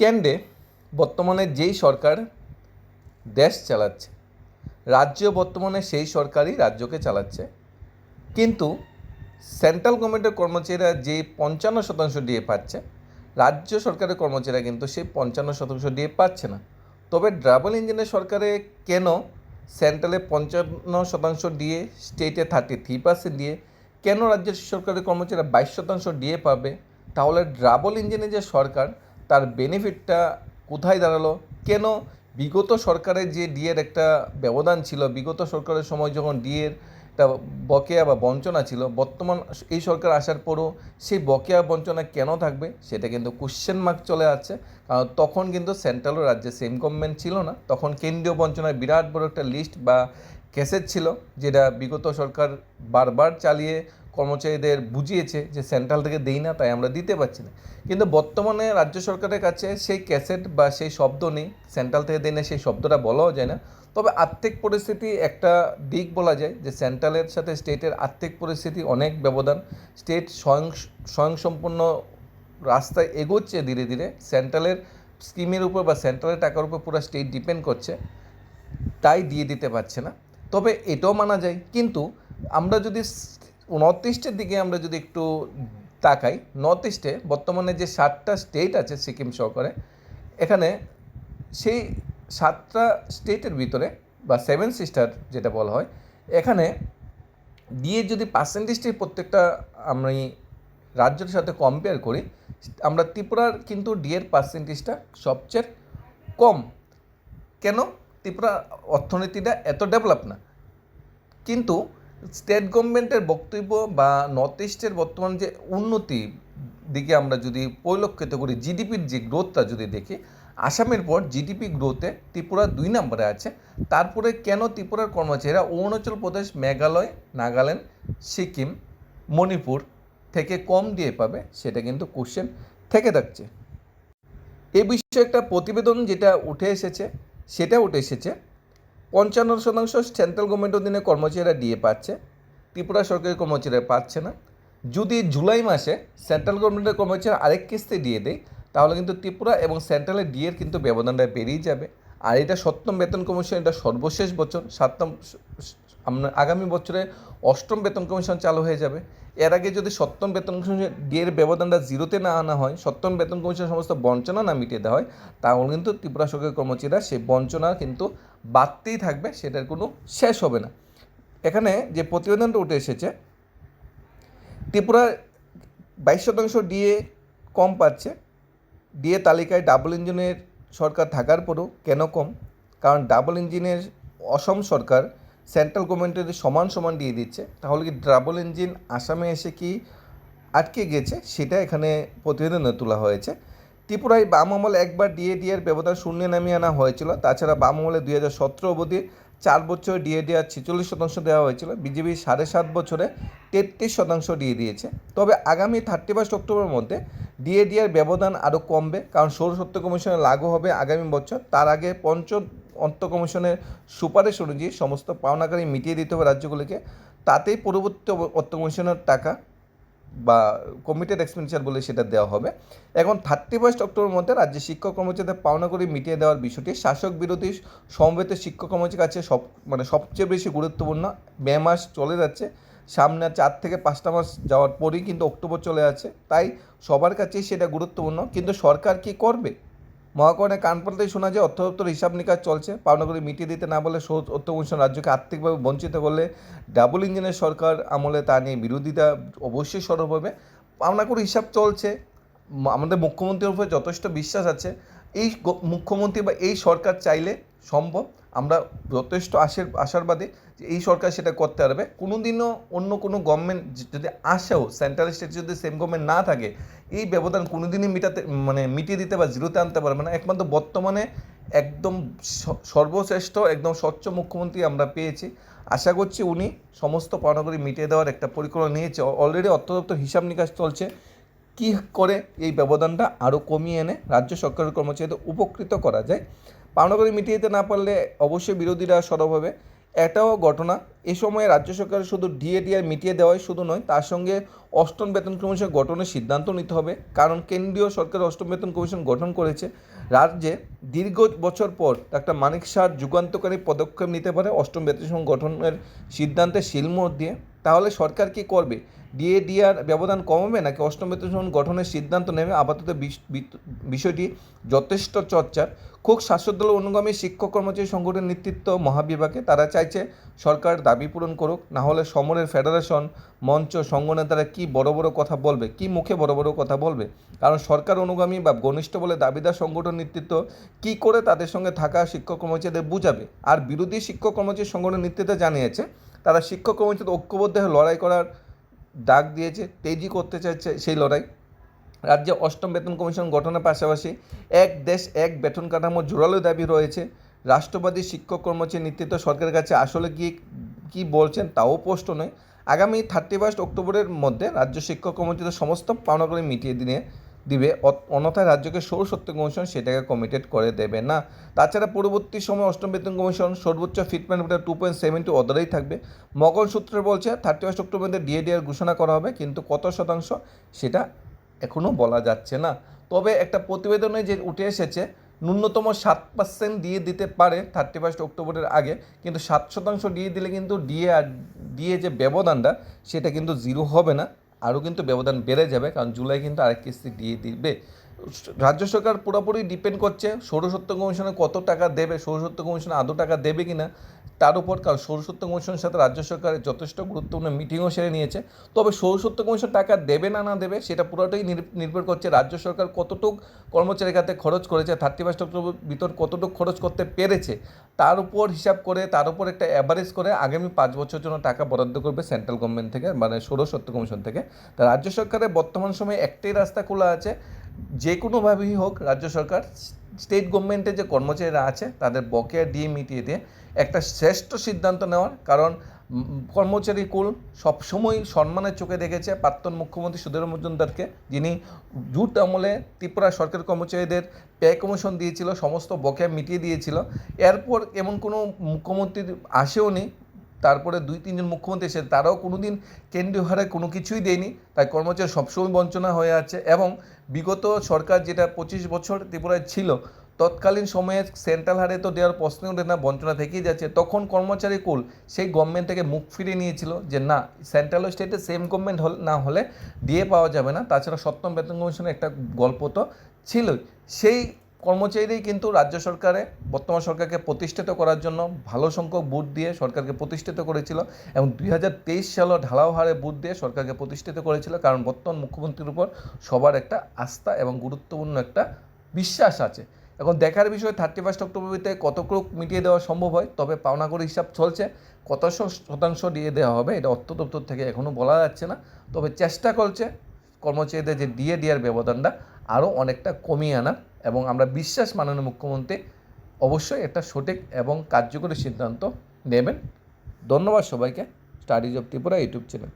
কেন্দ্রে বর্তমানে যেই সরকার দেশ চালাচ্ছে, রাজ্য বর্তমানে সেই সরকারই রাজ্যকে চালাচ্ছে। কিন্তু সেন্ট্রাল গভর্নমেন্টের কর্মচারীরা যে পঞ্চান্ন শতাংশ ডিএ পাচ্ছে, রাজ্য সরকারের কর্মচারীরা কিন্তু সেই পঞ্চান্ন শতাংশ ডিএ পাচ্ছে না। তবে ডাবল ইঞ্জিনের সরকারে কেন সেন্ট্রালে পঞ্চান্ন শতাংশ দিয়ে স্টেটে থার্টি থ্রি পার্সেন্ট দিয়ে কেন রাজ্য সরকারের কর্মচারীরা বাইশ শতাংশ ডিএ পাবে? তাহলে ডাবল ইঞ্জিনের যে সরকার তার বেনিফিটটা কোথায় দাঁড়াল? কেন? বিগত সরকারের যে ডিএর একটা ব্যবধান ছিল, বিগত সরকারের সময় যখন ডিএর একটা বকেয়া বা বঞ্চনা ছিল, বর্তমান এই সরকার আসার পরও সেই বকেয়া বঞ্চনা কেন থাকবে সেটা কিন্তু কোশ্চেন মার্ক চলে আছে কারণ তখন কিন্তু সেন্ট্রাল ও রাজ্যে সেম গভর্নমেন্ট ছিল না। তখন কেন্দ্রীয় বঞ্চনার বিরাট বড় একটা লিস্ট বা ক্যাসেট ছিল, যেটা বিগত সরকার বারবার চালিয়ে কর্মচারীদের বুঝিয়েছে যে সেন্ট্রাল থেকে দেই না, তাই আমরা দিতে পারছি না। কিন্তু বর্তমানে রাজ্য সরকারের কাছে সেই ক্যাসেট বা সেই শব্দ নেই, সেন্ট্রাল থেকে দেয় না সেই শব্দটা বলাও যায় না। তবে আর্থিক পরিস্থিতি একটা দিক বলা যায় যে সেন্ট্রালের সাথে স্টেটের আর্থিক পরিস্থিতি অনেক ব্যবধান। স্টেট স্বয়ং, স্বয়ংসম্পূর্ণ রাস্তায় এগোচ্ছে ধীরে ধীরে। সেন্ট্রালের স্কিমের উপর বা সেন্ট্রালের টাকার উপর পুরো স্টেট ডিপেন্ড করছে, তাই দিয়ে দিতে পারছে না। তবে এটাও মানা যায়। কিন্তু আমরা যদি নর্থ ইস্টের দিকে আমরা যদি একটু তাকাই নর্থ ইস্টে বর্তমানে যে সাতটা স্টেট আছে সিকিম সহকারে, এখানে সেই সাতটা স্টেটের ভিতরে বা সেভেন সিস্টার যেটা বলা হয়, এখানে দিয়ে যদি পার্সেন্টেজটি প্রত্যেকটা আমি রাজ্যের সাথে কম্পেয়ার করি, আমরা ত্রিপুরার কিন্তু ডিএর পার্সেন্টেজটা সবচেয়ে কম। কেন? ত্রিপুরা অর্থনীতিটা এত ডেভেলপ না। কিন্তু স্টেট গভর্নমেন্টের বক্তব্য বা নর্থ ইস্টের বর্তমান যে উন্নতি দিকে আমরা যদি পরিলক্ষিত করি জিডিপির যে গ্রোথটা যদি দেখি, আসামের পর জিডিপি গ্রোথে ত্রিপুরা দুই নম্বরে আছে। তারপরে কেন ত্রিপুরার কর্মচারীরা অরুণাচল প্রদেশ, মেঘালয়, নাগাল্যান্ড, সিকিম, মণিপুর থেকে কম দিয়ে পাবে, সেটা কিন্তু কোশ্চেন থেকে থাকছে। এ বিষয়ে একটা প্রতিবেদন যেটা উঠে এসেছে, সেটা উঠে এসেছে পঞ্চান্ন শতাংশ সেন্ট্রাল গভর্নমেন্ট অধীনে কর্মচারীরা দিয়ে পাচ্ছে, ত্রিপুরা সরকারি কর্মচারীরা পাচ্ছে না। যদি জুলাই মাসে সেন্ট্রাল গভর্নমেন্টের কর্মচারী আরেক কিস্তি দিয়ে দেয়, তাহলে কিন্তু ত্রিপুরা এবং সেন্ট্রালের ডিএর কিন্তু ব্যবধানটা বেরিয়ে যাবে। আর এটা সপ্তম বেতন কমিশন, এটা সর্বশেষ বছর, সাতম আগামী বছরে অষ্টম বেতন কমিশন চালু হয়ে যাবে। এর আগে যদি সপ্তম বেতন কমিশন ডিএর ব্যবধানটা জিরোতে না আনা হয়, সপ্তম বেতন কমিশন সমস্ত বঞ্চনা না মিটিয়ে দেওয়া হয়, তাহলে কিন্তু ত্রিপুরা সরকারি কর্মচারীরা সেই বঞ্চনা কিন্তু বাড়তেই থাকবে, সেটার কোনো শেষ হবে না। এখানে যে প্রতিবেদনটা উঠে এসেছে, ত্রিপুরা বাইশ শতাংশ ডিএ কম পাচ্ছে। ডিএ তালিকায় ডাবল ইঞ্জিনের সরকার থাকার পরও কেন কম? কারণ ডাবল ইঞ্জিনের অসম সরকার সেন্ট্রাল গভর্নমেন্টের সমান সমান দিয়ে দিচ্ছে। তাহলে কি ডাবল ইঞ্জিন আসামে এসে কি আটকে গেছে? সেটা এখানে প্রতিবেদনে তোলা হয়েছে। ত্রিপুরায় বাম আমলে একবার ডিএ ডিএর ব্যবধান শূন্যে নামিয়ে আনা হয়েছিল। তাছাড়া বাম আমলে দুই হাজার সতেরো অবধি চার বছর ডিএ ডিআর ছেচল্লিশ শতাংশ দেওয়া হয়েছিল। বিজেপি সাড়ে সাত বছরে তেত্রিশ শতাংশ দিয়ে দিয়েছে। তবে আগামী থার্টি ফার্স্ট অক্টোবরের মধ্যে ডিএ ডিআর ব্যবধান আরও কমবে, কারণ সৌর সত্য কমিশনে লাগু হবে আগামী বছর। তার আগে পঞ্চম অন্ত কমিশনের সুপারিশ অনুযায়ী সমস্ত পাওনাকারী মিটিয়ে দিতে হবে রাজ্যগুলিকে। তাতেই পরবর্তী অর্থ কমিশনের টাকা বা কমিটেড এক্সপেন্ডিচার বলে সেটা দেওয়া হবে। এখন থার্টি ফার্স্ট অক্টোবর মধ্যে রাজ্যে শিক্ষক কর্মচারীদের পাওনা করে মিটিয়ে দেওয়ার বিষয়টি শাসক বিরোধী সমবেত শিক্ষক কর্মচারীর কাছে সব মানে সবচেয়ে বেশি গুরুত্বপূর্ণ। মে মাস চলে যাচ্ছে, সামনে চার থেকে পাঁচটা মাস যাওয়ার পরেই কিন্তু অক্টোবর চলে আছে তাই সবার কাছেই সেটা গুরুত্বপূর্ণ। কিন্তু সরকার কি করবে? মহাকরণে কান পড়তেই শোনা যায় অর্থ দপ্তর হিসাব নিকাশ চলছে। পাওনাগুলি মিটিয়ে দিতে না বলে সৌদ অর্থ কমিশন রাজ্যকে আর্থিকভাবে বঞ্চিত করলে ডাবল ইঞ্জিনের সরকার আমলে তা নিয়ে বিরোধিতা অবশ্যই সরব হবে। পাওনাগুলি হিসাব চলছে। আমাদের মুখ্যমন্ত্রীর উপরে যথেষ্ট বিশ্বাস আছে। এই মুখ্যমন্ত্রী বা এই সরকার চাইলে সম্ভব। আমরা যথেষ্ট আশার আশাবাদী যে এই সরকার সেটা করতে পারবে। কোনো দিনও অন্য কোনো গভর্নমেন্ট যদি আসেও সেন্ট্রাল স্টেট যদি সেম গভর্নমেন্ট না থাকে, এই ব্যবধান কোনোদিনই মিটাতে মানে মিটিয়ে দিতে বা জিরোতে আনতে পারবে না। একমাত্র বর্তমানে একদম সর্বশ্রেষ্ঠ, একদম স্বচ্ছ মুখ্যমন্ত্রী আমরা পেয়েছি। আশা করছি উনি সমস্ত পাওনাগুলি মিটিয়ে দেওয়ার একটা পরিকল্পনা নিয়েছে। অলরেডি অর্থ দপ্তর হিসাব নিকাশ চলছে। কী করে এই ব্যবধানটা আরও কমিয়ে এনে রাজ্য সরকারের কর্মচারীদের উপকৃত করা যায়? পাওনাগুলি মিটিয়ে দিতে না পারলে অবশ্যই বিরোধীরা সরব হবে। এটাও ঘটনা। এ সময়ে রাজ্য সরকার শুধু ডিএ ডিআর মিটিয়ে দেওয়াই শুধু নয়, তার সঙ্গে অষ্টম বেতন কমিশন গঠনের সিদ্ধান্ত নিতে হবে। কারণ কেন্দ্রীয় সরকার অষ্টম বেতন কমিশন গঠন করেছে। রাজ্যে দীর্ঘ বছর পর একটা মানিক সার যুগান্তকারী পদক্ষেপ নিতে পারে অষ্টম বেতন গঠনের সিদ্ধান্তে শিলমোহর দিয়ে। তাহলে সরকার কি করবে? ডিএডিআর ব্যবধান কমাবে নাকি অষ্টম বেতন গঠনের সিদ্ধান্ত নেবে? আপাতত বিষ- বিষয়টি যথেষ্ট চর্চার। খুব শাসক দল অনুগামী শিক্ষক কর্মচারী সংগঠনের নেতৃত্ব মহাবিভাগে তারা চাইছে সরকার দাবি পূরণ করুক, না হলে সমরের ফেডারেশন মঞ্চ সংগঠনের কি বড় বড় কথা বলবে? কি মুখে বড় বড় কথা বলবে? কারণ সরকার অনুগামী বা ঘনিষ্ঠ বলে দাবিদার সংগঠন নেতৃত্ব কি করে তাদের সঙ্গে থাকা শিক্ষক কর্মচারীদের বুঝাবে? আর বিরোধী শিক্ষক কর্মচারী সংগঠন নেতৃত্ব জানিয়েছে তারা শিক্ষক কর্মচারীদের ঐক্যবদ্ধ হয়ে লড়াই করার ডাক দিয়েছে, তেজি করতে চাইছে সেই লড়াই। রাজ্যে অষ্টম বেতন কমিশন গঠনের পাশাপাশি এক দেশ এক বেতন কাঠামো জোরালো দাবি রয়েছে। রাষ্ট্রবাদী শিক্ষক কর্মচারী নেতৃত্ব সরকারের কাছে আসলে কি কি বলছেন তাও স্পষ্ট নয়। আগামী থার্টি ফার্স্ট অক্টোবরের মধ্যে রাজ্য শিক্ষক কর্মচারীদের সমস্ত পাওনাগুলি মিটিয়ে দিয়ে দিবে অন্যথায় রাজ্যকে সৌর সত্য কমিশন সেটাকে কমিটেড করে দেবে না। তাছাড়া পরবর্তী সময় অষ্টম বেতন কমিশন সর্বোচ্চ fitment two point seven two অর্ডারেই থাকবে। মগল সূত্রে বলছে থার্টি ফার্স্ট অক্টোবর ডিএডিআর ঘোষণা করা হবে, কিন্তু কত শতাংশ সেটা এখনও বলা যাচ্ছে না। তবে একটা প্রতিবেদনে যে উঠে এসেছে, ন্যূনতম সাত পার্সেন্ট দিয়ে দিতে পারে থার্টি ফার্স্ট অক্টোবরের আগে, কিন্তু সাত শতাংশ দিয়ে দিলে কিন্তু ডিএ আর ডিএ যে ব্যবধানটা, সেটা কিন্তু জিরো হবে না। আরও কিন্তু ব্যবধান বেড়ে যাবে কারণ জুলাই কিন্তু আরেক কিস্তি দিয়ে দিবে। রাজ্য সরকার পুরোপুরি ডিপেন্ড করছে সৌরসত্য কমিশনে কত টাকা দেবে সৌরসত্য কমিশনে আদৌ টাকা দেবে কি না তার উপর কারণ সৌরসত্য কমিশনের সাথে রাজ্য সরকারের যথেষ্ট গুরুত্বপূর্ণ মিটিংও সেরে নিয়েছে। তবে সৌরসত্য কমিশন টাকা দেবে না না দেবে, সেটা পুরোটাই নির- নির্ভর করছে রাজ্য সরকার কতটুক কর্মচারীর খাতে খরচ করেছে থার্টি ফার্স্ট অক্টোবর ভিতর কতটুকু খরচ করতে পেরেছে, তার উপর হিসাব করে, তার উপর একটা অ্যাভারেজ করে আগামী পাঁচ বছরের জন্য টাকা বরাদ্দ করবে সেন্ট্রাল গভর্নমেন্ট থেকে মানে সৌরসত্য কমিশন থেকে। তা রাজ্য সরকারের বর্তমান সময়ে একটাই রাস্তা খোলা আছে যে কোনোভাবেই হোক রাজ্য সরকার, স্টেট গভর্নমেন্টের যে কর্মচারীরা আছে, তাদের বকেয়া দিয়ে মিটিয়ে দিয়ে একটা শ্রেষ্ঠ সিদ্ধান্ত নেওয়ার। কারণ কর্মচারী কুল সবসময় সম্মানের চোখে দেখেছে প্রাক্তন মুখ্যমন্ত্রী সুধীর মজুমদারকে, যিনি জুট আমলে ত্রিপুরা সরকারি কর্মচারীদের পে কমিশন দিয়েছিল, সমস্ত বকেয়া মিটিয়ে দিয়েছিল। এরপর এমন কোনো মুখ্যমন্ত্রী আসেও নি তারপরে দুই, তিনজন মুখ্যমন্ত্রী এসে তারাও কোনোদিন কেন্দ্রীয় হারে কোনো কিছুই দেয়নি। তাই কর্মচারী সবসময় বঞ্চনা হয়ে আছে এবং বিগত সরকার যেটা পঁচিশ বছর ত্রিপুরায় ছিল, তৎকালীন সময়ে সেন্ট্রাল হারে তো দেওয়ার প্রশ্ন ওঠে না, বঞ্চনা থেকেই যাচ্ছে। তখন কর্মচারী কুল সেই গভর্নমেন্ট থেকে মুখ ফিরিয়ে নিয়েছিল যে, না, সেন্ট্রাল ও স্টেটে সেম গভর্নমেন্ট না হলে দিয়ে পাওয়া যাবে না। তাছাড়া সপ্তম বেতন কমিশনের একটা গল্প তো ছিলই। সেই কর্মচারীরাই কিন্তু রাজ্য সরকারে, বর্তমান সরকারকে প্রতিষ্ঠিত করার জন্য ভালো সংখ্যক বুথ দিয়ে সরকারকে প্রতিষ্ঠিত করেছিল এবং দুই হাজার তেইশ সালও ঢালাও হারে বুথ দিয়ে সরকারকে প্রতিষ্ঠিত করেছিল কারণ বর্তমান মুখ্যমন্ত্রীর উপর সবার একটা আস্থা এবং গুরুত্বপূর্ণ একটা বিশ্বাস আছে। এখন দেখার বিষয় থার্টি ফার্স্ট অক্টোবরতে কতটুকু মিটিয়ে দেওয়া সম্ভব হয়? তবে পাওনা করে হিসাব চলছে কত শতাংশ দিয়ে দেওয়া হবে এটা অর্থ দপ্তর থেকে এখনও বলা যাচ্ছে না। তবে চেষ্টা করছে কর্মচারীদের যে ডিএ দেওয়ার ব্যবধানটা আরও অনেকটা কমিয়ে আনার। এবং আমরা বিশ্বাস মাননীয় মুখ্যমন্ত্রী অবশ্যই একটা সঠিক এবং কার্যকরী সিদ্ধান্ত নেবেন। ধন্যবাদ সবাইকে। Studies of Tripura YouTube channel.